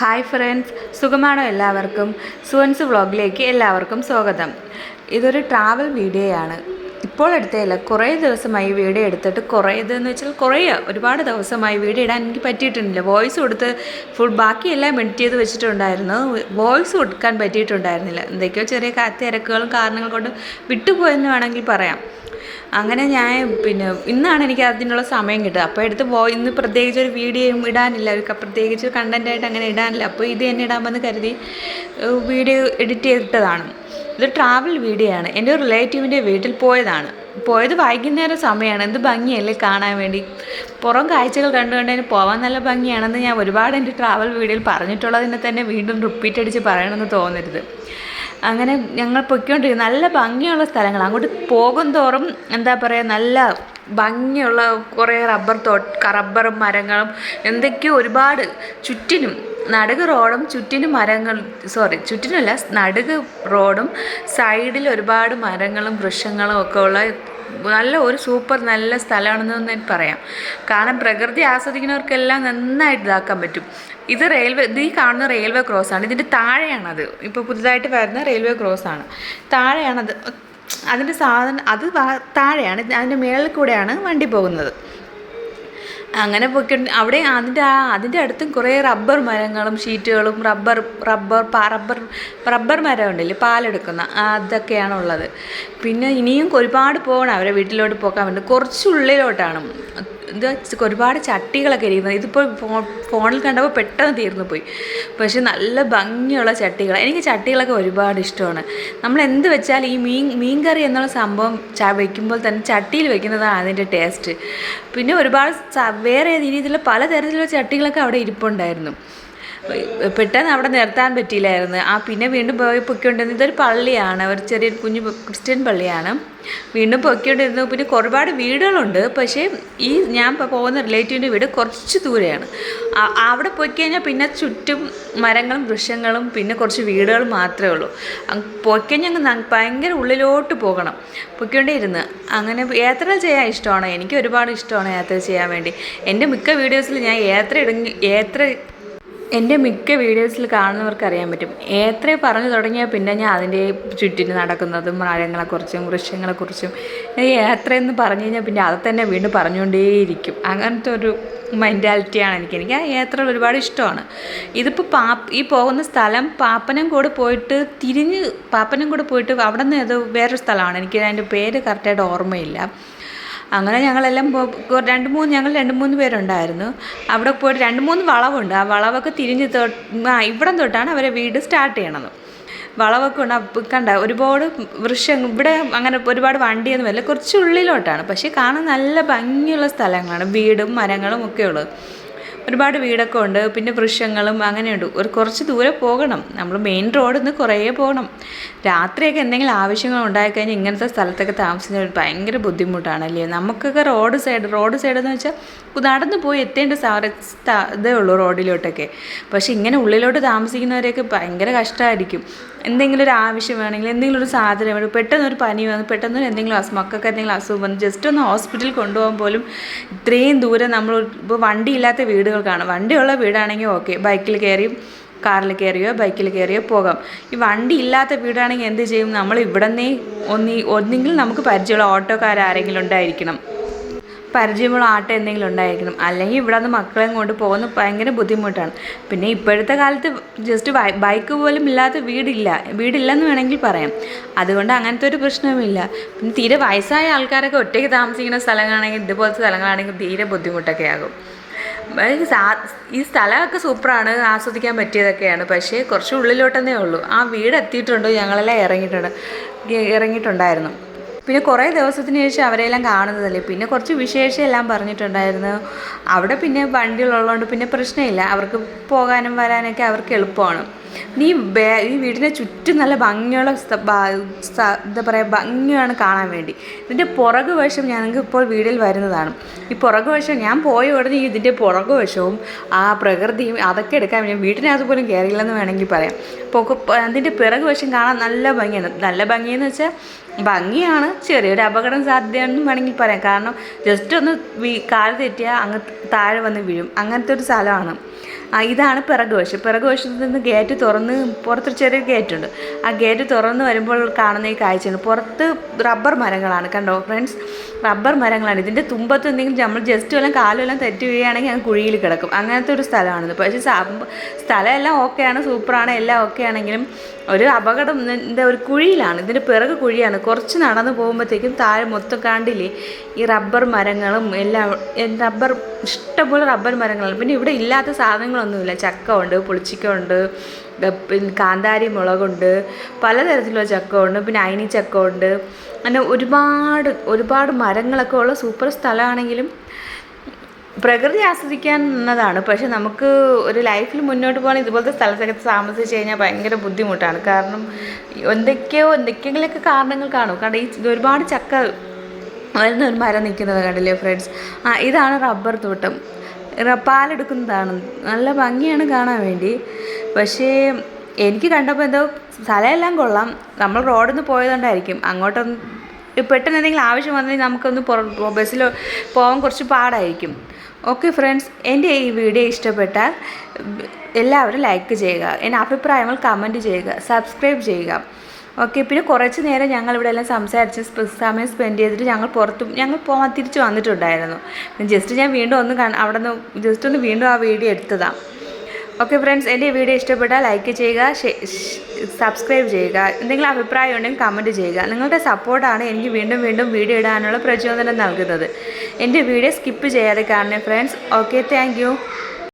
Hi friends സുഖമാണോ എല്ലാവർക്കും? സുവൻസ് വ്ളോഗിലേക്ക് എല്ലാവർക്കും സ്വാഗതം. ഇതൊരു ട്രാവൽ വീഡിയോയാണ്. ഇപ്പോൾ എടുത്തതല്ല കുറേ ദിവസമായി വീഡിയോ എടുത്തിട്ട് കുറേ ഇതെന്ന് വെച്ചാൽ കുറേ ഒരുപാട് ദിവസമായി വീഡിയോ ഇടാൻ എനിക്ക് പറ്റിയിട്ടുണ്ടല്ലോ വോയിസ് കൊടുത്ത് ഫുൾ ബാക്കിയെല്ലാം എഡിറ്റ് ചെയ്ത് വെച്ചിട്ടുണ്ടായിരുന്നു. വോയിസ് കൊടുക്കാൻ പറ്റിയിട്ടുണ്ടായിരുന്നില്ല. എന്തൊക്കെയോ ചെറിയ തിരക്കുകളും കാരണങ്ങൾ കൊണ്ട് വിട്ടുപോയെന്ന് വേണമെങ്കിൽ പറയാം. അങ്ങനെ ഞാൻ പിന്നെ ഇന്നാണ് എനിക്ക് അതിനുള്ള സമയം കിട്ടുക. അപ്പോൾ എടുത്ത് പോയി ഇന്ന് പ്രത്യേകിച്ച് ഒരു വീഡിയോ ഇടാനില്ല. ഒരു പ്രത്യേകിച്ച് കണ്ടന്റായിട്ട് അങ്ങനെ ഇടാനില്ല. അപ്പോൾ ഇത് തന്നെ ഇടാമെന്ന് കരുതി വീഡിയോ എഡിറ്റ് ചെയ്തിട്ടതാണ്. ഇത് ട്രാവൽ വീഡിയോ ആണ് എന്റെ റിലേറ്റീവിന്റെ വീട്ടിൽ പോയതാണ്. പോയത് വൈകുന്നേരം സമയമാണ് എന്ത് ഭംഗിയല്ലേ കാണാൻ വേണ്ടി. പുറം കാഴ്ചകൾ കണ്ടു കണ്ടതിന് പോകാൻ നല്ല ഭംഗിയാണെന്ന് ഞാൻ ഒരുപാട് എന്റെ ട്രാവൽ വീഡിയോയിൽ പറഞ്ഞിട്ടുള്ളതിനെ തന്നെ വീണ്ടും റിപ്പീറ്റ് അടിച്ച് പറയണമെന്ന് തോന്നരുത്. അങ്ങനെ ഞങ്ങൾ പൊയ്ക്കൊണ്ടിരിക്കും നല്ല ഭംഗിയുള്ള സ്ഥലങ്ങൾ. അങ്ങോട്ട് പോകും തോറും എന്താ പറയുക നല്ല ഭംഗിയുള്ള കുറേ റബ്ബർ തോ റബ്ബറും മരങ്ങളും എന്തൊക്കെയോ ഒരുപാട് ചുറ്റിനും നടുക്ക് റോഡും ചുറ്റിന് മരങ്ങൾ സോറി ചുറ്റിനല്ല നടുക് റോഡും സൈഡിൽ ഒരുപാട് മരങ്ങളും വൃക്ഷങ്ങളും ഒക്കെ ഉള്ള നല്ല ഒരു സൂപ്പർ നല്ല സ്ഥലമാണെന്ന് തന്നെ പറയാം. കാരണം പ്രകൃതി ആസ്വദിക്കുന്നവർക്കെല്ലാം നന്നായിട്ട് ഇതാക്കാൻ പറ്റും. ഇത് റെയിൽവേ ഇത് ഈ കാണുന്ന റെയിൽവേ ക്രോസ് ആണ്. ഇതിന്റെ താഴെയാണത്. ഇപ്പോൾ പുതുതായിട്ട് വരുന്ന റെയിൽവേ ക്രോസ് ആണ്. താഴെയാണത്. അതിന്റെ സാധനം അത് താഴെയാണ്. അതിന്റെ മേളിൽ കൂടെയാണ് വണ്ടി പോകുന്നത്. അങ്ങനെ പൊയ്ക്കൊണ്ട്. അവിടെ അതിന്റെ ആ അതിന്റെ അടുത്തും കുറേ റബ്ബർ മരങ്ങളും ഷീറ്റുകളും റബ്ബർ റബ്ബർ റബ്ബർ റബ്ബർ മരം ഉണ്ടല്ലേ പാലെടുക്കുന്ന അതൊക്കെയാണ് ഉള്ളത് പിന്നെ ഇനിയും ഒരുപാട് പോകണം അവരെ വീട്ടിലോട്ട് പോകാൻ വേണ്ടി. കുറച്ച് ഉള്ളിലോട്ടാണ്. ഇത് ഒരുപാട് ചട്ടികളൊക്കെ ഇരിക്കുന്നത്. ഇതിപ്പോൾ ഫോണിൽ കണ്ടപ്പോൾ പെട്ടെന്ന് തീർന്നു പോയി. പക്ഷെ നല്ല ഭംഗിയുള്ള ചട്ടികൾ എനിക്ക് ചട്ടികളൊക്കെ ഒരുപാട് ഇഷ്ടമാണ്. നമ്മൾ എന്ത് വെച്ചാൽ ഈ മീൻ മീൻ കറി എന്നുള്ള സംഭവം വയ്ക്കുമ്പോൾ തന്നെ ചട്ടിയിൽ വെക്കുന്നതാണ് അതിന്റെ ടേസ്റ്റ്. പിന്നെ ഒരുപാട് വേറെ രീതിയിലുള്ള പലതരത്തിലുള്ള ചട്ടികളൊക്കെ അവിടെ ഇരിപ്പുണ്ടായിരുന്നു. പെട്ടെന്ന് അവിടെ നിർത്താൻ പറ്റിയില്ലായിരുന്നു. ആ പിന്നെ വീണ്ടും പോയി പൊയ്ക്കൊണ്ടിരുന്നു ഇതൊരു പള്ളിയാണ്. ഒരു ചെറിയൊരു കുഞ്ഞു ക്രിസ്ത്യൻ പള്ളിയാണ്. വീണ്ടും പൊയ്ക്കൊണ്ടിരുന്നു. പിന്നെ ഒരുപാട് വീടുകളുണ്ട്. പക്ഷേ ഈ ഞാൻ പോകുന്ന റിലേറ്റീവിന്റെ വീട് കുറച്ച് ദൂരെയാണ്. അവിടെ പോയി കഴിഞ്ഞാൽ പിന്നെ ചുറ്റും മരങ്ങളും വൃക്ഷങ്ങളും പിന്നെ കുറച്ച് വീടുകൾ മാത്രമേ ഉള്ളൂ. പോയി കഴിഞ്ഞാൽ ഭയങ്കര ഉള്ളിലോട്ട് പോകണം. പൊയ്ക്കൊണ്ടേയിരുന്ന് അങ്ങനെ യാത്ര ചെയ്യാൻ ഇഷ്ടമാണ്. എനിക്ക് ഒരുപാട് ഇഷ്ടമാണ് യാത്ര ചെയ്യാൻ വേണ്ടി. എന്റെ മിക്ക വീഡിയോസിൽ ഞാൻ യാത്ര ഇടങ്ങി യാത്ര എന്റെ മിക്ക വീഡിയോസിൽ കാണുന്നവർക്ക് അറിയാൻ പറ്റും. ഏത്രേ പറഞ്ഞു തുടങ്ങിയാൽ പിന്നെ ഞാൻ അതിന്റെ ചുറ്റിന് നടക്കുന്നതും മരങ്ങളെക്കുറിച്ചും വൃക്ഷങ്ങളെക്കുറിച്ചും എത്രയെന്ന് പറഞ്ഞു കഴിഞ്ഞാൽ പിന്നെ അത് തന്നെ വീണ്ടും പറഞ്ഞുകൊണ്ടേയിരിക്കും. അങ്ങനത്തെ ഒരു മെന്റാലിറ്റിയാണ് എനിക്ക്. എനിക്ക് ആ യാത്ര ഒരുപാട് ഇഷ്ടമാണ്. ഇതിപ്പോൾ പാ ഈ പോകുന്ന സ്ഥലം പാപ്പനംകോട് പോയിട്ട് തിരിഞ്ഞ് പാപ്പനംകോട് പോയിട്ട് അവിടെ നിന്ന് ഏതോ വേറൊരു സ്ഥലമാണ്. എനിക്ക് അതിന്റെ പേര് കറക്റ്റായിട്ട് ഓർമ്മയില്ല. അങ്ങനെ ഞങ്ങളെല്ലാം രണ്ട് മൂന്ന് ഞങ്ങൾ രണ്ട് മൂന്ന് പേരുണ്ടായിരുന്നു. അവിടെ പോയിട്ട് രണ്ട് മൂന്ന് വളവുണ്ട്. ആ വളവൊക്കെ തിരിഞ്ഞ് തൊട്ട് ആ ഇവിടം തൊട്ടാണ് അവരെ വീട് സ്റ്റാർട്ട് ചെയ്യണത്. വളവൊക്കെ ഉണ്ട്. കണ്ട ഒരുപാട് വൃക്ഷം ഇവിടെ അങ്ങനെ ഒരുപാട് വണ്ടിയൊന്നുമല്ല കുറച്ച് ഉള്ളിലോട്ടാണ്. പക്ഷേ കാണാൻ നല്ല ഭംഗിയുള്ള സ്ഥലങ്ങളാണ്. വീടും മരങ്ങളും ഒക്കെ ഉള്ളത് ഒരുപാട് വീടൊക്കെ ഉണ്ട് പിന്നെ വൃക്ഷങ്ങളും അങ്ങനെയുണ്ട്. ഒരു കുറച്ച് ദൂരെ പോകണം. നമ്മൾ മെയിൻ റോഡിൽ നിന്ന് കുറേ പോകണം. രാത്രിയൊക്കെ എന്തെങ്കിലും ആവശ്യങ്ങൾ ഉണ്ടായിക്കഴിഞ്ഞാൽ ഇങ്ങനത്തെ സ്ഥലത്തൊക്കെ താമസിക്കുന്നത് ഭയങ്കര ബുദ്ധിമുട്ടാണല്ലേ? നമുക്കൊക്കെ റോഡ് സൈഡ് റോഡ് സൈഡ് എന്ന് വെച്ചാൽ നടന്ന് പോയി എത്തേണ്ട ഇതേ ഉള്ളൂ റോഡിലോട്ടൊക്കെ. പക്ഷേ ഇങ്ങനെ ഉള്ളിലോട്ട് താമസിക്കുന്നവരെയൊക്കെ ഭയങ്കര കഷ്ടമായിരിക്കും എന്തെങ്കിലും ഒരു ആവശ്യം വേണമെങ്കിൽ എന്തെങ്കിലും ഒരു സാധനം വേണം. പെട്ടെന്ന് ഒരു പനി വന്നു പെട്ടെന്ന് എന്തെങ്കിലും അസുഖം മക്കൾക്ക് എന്തെങ്കിലും അസുഖം വന്നു ജസ്റ്റ് ഒന്ന് ഹോസ്പിറ്റലിൽ കൊണ്ടുപോകാൻ പോലും ഇത്രയും ദൂരം നമ്മൾ ഇപ്പോൾ വണ്ടിയില്ലാത്ത വീടുകൾ കാണാം. വണ്ടിയുള്ള വീടാണെങ്കിൽ ഓക്കെ ബൈക്കിൽ കയറി കാറിൽ കയറിയോ ബൈക്കിൽ കയറിയോ പോകാം. ഈ വണ്ടി ഇല്ലാത്ത വീടാണെങ്കിൽ എന്ത് ചെയ്യും? നമ്മൾ ഇവിടെ നിന്നേ ഒന്നി ഒന്നെങ്കിൽ നമുക്ക് പരിചയമുള്ള ഓട്ടോക്കാരെങ്കിലും ഉണ്ടായിരിക്കണം. പരിചയമുള്ള ആട്ടോ എന്തെങ്കിലും ഉണ്ടായിരിക്കണം. അല്ലെങ്കിൽ ഇവിടെ നിന്ന് മക്കളെ കൊണ്ട് പോകുന്ന ഭയങ്കര ബുദ്ധിമുട്ടാണ്. പിന്നെ ഇപ്പോഴത്തെ കാലത്ത് ജസ്റ്റ് ബൈക്ക് പോലും ഇല്ലാത്ത വീടില്ല. വീടില്ലെന്ന് വേണമെങ്കിൽ പറയാം. അതുകൊണ്ട് അങ്ങനത്തെ ഒരു പ്രശ്നവുമില്ല. പിന്നെ തീരെ വയസ്സായ ആൾക്കാരൊക്കെ ഒറ്റയ്ക്ക് താമസിക്കുന്ന സ്ഥലങ്ങളാണെങ്കിൽ ഇതുപോലത്തെ സ്ഥലങ്ങളാണെങ്കിൽ തീരെ ബുദ്ധിമുട്ടൊക്കെ ആകും. ഈ സ്ഥലമൊക്കെ സൂപ്പറാണ് ആസ്വദിക്കാൻ പറ്റിയതൊക്കെയാണ്. പക്ഷേ കുറച്ച് ഉള്ളിലോട്ടെന്നേ ഉള്ളൂ. ആ വീട് എത്തിയിട്ടുണ്ട് ഞങ്ങളെല്ലാം ഇറങ്ങിയിട്ടുണ്ട് ഇറങ്ങിയിട്ടുണ്ടായിരുന്നു. പിന്നെ കുറേ ദിവസത്തിന് ശേഷം അവരെല്ലാം കാണുന്നതല്ലേ? പിന്നെ കുറച്ച് വിശേഷം എല്ലാം പറഞ്ഞിട്ടുണ്ടായിരുന്നു. അവിടെ പിന്നെ വണ്ടികളുള്ളതുകൊണ്ട് പിന്നെ പ്രശ്നമില്ല. അവർക്ക് പോകാനും വരാനൊക്കെ അവർക്ക് എളുപ്പമാണ്. നീ ഈ വീടിനെ ചുറ്റും നല്ല ഭംഗിയുള്ള എന്താ പറയുക ഭംഗിയാണ് കാണാൻ വേണ്ടി. ഇതിന്റെ പുറകു വശം ഞങ്ങൾക്ക് ഇപ്പോൾ വീടിൽ വരുന്നതാണ്. ഈ പുറകു വശം ഞാൻ പോയ ഉടനെ ഇതിന്റെ പുറകു വശവും ആ പ്രകൃതിയും അതൊക്കെ എടുക്കാൻ ഞാൻ വീട്ടിനകത്ത് പോലും കയറിയില്ലെന്ന് വേണമെങ്കിൽ പറയാം. അപ്പോൾ അതിന്റെ പിറകു വശം കാണാൻ നല്ല ഭംഗിയാണ്. നല്ല ഭംഗിയെന്ന് വെച്ചാൽ ഭംഗിയാണ് ചെറിയൊരു അപകടം സാധ്യതയാണെന്നും വേണമെങ്കിൽ പറയാം. കാരണം ജസ്റ്റ് ഒന്ന് കാൽ തെറ്റിയാൽ അങ്ങ് താഴെ വന്ന് വീഴും. അങ്ങനത്തെ ഒരു സ്ഥലമാണ്. ഇതാണ് പിറക് വശം. പിറക് വശത്ത് നിന്ന് ഗേറ്റ് തുറന്ന് പുറത്തൊരു ചെറിയ ഗേറ്റുണ്ട് ആ ഗേറ്റ് തുറന്ന് വരുമ്പോൾ കാണുന്ന ഈ കാഴ്ചയാണ്. പുറത്ത് റബ്ബർ മരങ്ങളാണ്. കണ്ടോ ഫ്രണ്ട്സ് റബ്ബർ മരങ്ങളാണ്. ഇതിന്റെ തുമ്പത്ത് എന്തെങ്കിലും നമ്മൾ ജസ്റ്റ് വല്ലതും കാലുമെല്ലാം തെറ്റി വീഴുകയാണെങ്കിൽ അത് കുഴിയിൽ കിടക്കും. അങ്ങനത്തെ ഒരു സ്ഥലമാണിത്. പക്ഷേ സ്ഥലമെല്ലാം ഓക്കെയാണ് സൂപ്പറാണ് എല്ലാം ഓക്കെ ആണെങ്കിലും ഒരു അപകടം ഇതിന്റെ ഒരു കുഴിയിലാണ്. ഇതിന്റെ പിറക് കുഴിയാണ്. കുറച്ച് നടന്നു പോകുമ്പോഴത്തേക്കും താഴെ മൊത്തം കാണ്ടില്ലേ? ഈ റബ്ബർ മരങ്ങളും എല്ലാം റബ്ബർ ഇഷ്ടംപോലെ റബ്ബർ മരങ്ങളാണ്. പിന്നെ ഇവിടെ ഇല്ലാത്ത സാധനങ്ങളൊന്നുമില്ല ചക്ക ഉണ്ട് പുളിച്ചിക്ക ഉണ്ട് പിന്നെ കാന്താരി മുളകുണ്ട് പലതരത്തിലുള്ള ചക്ക ഉണ്ട് പിന്നെ അയിനി ചക്ക ഉണ്ട് അങ്ങനെ ഒരുപാട് ഒരുപാട് മരങ്ങളൊക്കെ ഉള്ള സൂപ്പർ സ്ഥലമാണെങ്കിലും പ്രകൃതി ആസ്വദിക്കാൻ എന്നതാണ്. പക്ഷെ നമുക്ക് ഒരു ലൈഫിൽ മുന്നോട്ട് പോകാൻ ഇതുപോലത്തെ സ്ഥലത്തൊക്കെ താമസിച്ച് കഴിഞ്ഞാൽ ഭയങ്കര ബുദ്ധിമുട്ടാണ്. കാരണം എന്തൊക്കെയോ എന്തൊക്കെയെങ്കിലൊക്കെ കാരണങ്ങൾ കാണും. കാരണം ഈ ഒരുപാട് ചക്ക വരുന്ന ഒരു മരം നിൽക്കുന്നത് കണ്ടില്ലേ ഫ്രണ്ട്സ് ആ ഇതാണ് റബ്ബർ തോട്ടം. പാലെടുക്കുന്നതാണ്. നല്ല ഭംഗിയാണ് കാണാൻ വേണ്ടി. പക്ഷേ എനിക്ക് കണ്ടപ്പോൾ എന്തോ സ്ഥലമെല്ലാം കൊള്ളാം. നമ്മൾ റോഡിൽ നിന്ന് പോയതുകൊണ്ടായിരിക്കും. അങ്ങോട്ടൊന്ന് പെട്ടെന്ന് എന്തെങ്കിലും ആവശ്യം വന്നെങ്കിൽ നമുക്കൊന്ന് ബസ്സിൽ പോകാൻ കുറച്ച് പാടായിരിക്കും. ഓക്കെ ഫ്രണ്ട്സ് എന്റെ ഈ വീഡിയോ ഇഷ്ടപ്പെട്ടാൽ എല്ലാവരും ലൈക്ക് ചെയ്യുക. എന്റെ അഭിപ്രായങ്ങൾ കമന്റ് ചെയ്യുക. സബ്സ്ക്രൈബ് ചെയ്യുക. ഓക്കെ പിന്നെ കുറച്ച് നേരം ഞങ്ങൾ ഇവിടെ എല്ലാം സംസാരിച്ച് സമയം സ്പെൻഡ് ചെയ്തിട്ട് ഞങ്ങൾ പുറത്ത് ഞങ്ങൾ പോകാൻ തിരിച്ച് വന്നിട്ടുണ്ടായിരുന്നു. ജസ്റ്റ് ഞാൻ വീണ്ടും ഒന്ന് അവിടെ നിന്ന് ജസ്റ്റ് ഒന്ന് വീണ്ടും ആ വീഡിയോ എടുത്തതാണ് ഓക്കെ ഫ്രണ്ട്സ് എന്റെ വീഡിയോ ഇഷ്ടപ്പെട്ടാൽ ലൈക്ക് ചെയ്യുക സബ്സ്ക്രൈബ് ചെയ്യുക. എന്തെങ്കിലും അഭിപ്രായം ഉണ്ടെങ്കിൽ കമന്റ് ചെയ്യുക. നിങ്ങളുടെ സപ്പോർട്ടാണ് എനിക്ക് വീണ്ടും വീണ്ടും വീഡിയോ ഇടാനുള്ള പ്രചോദനം നൽകുന്നത്. എന്റെ വീഡിയോ സ്കിപ്പ് ചെയ്യാതെ കാണണേ ഫ്രണ്ട്സ് ഓക്കെ താങ്ക്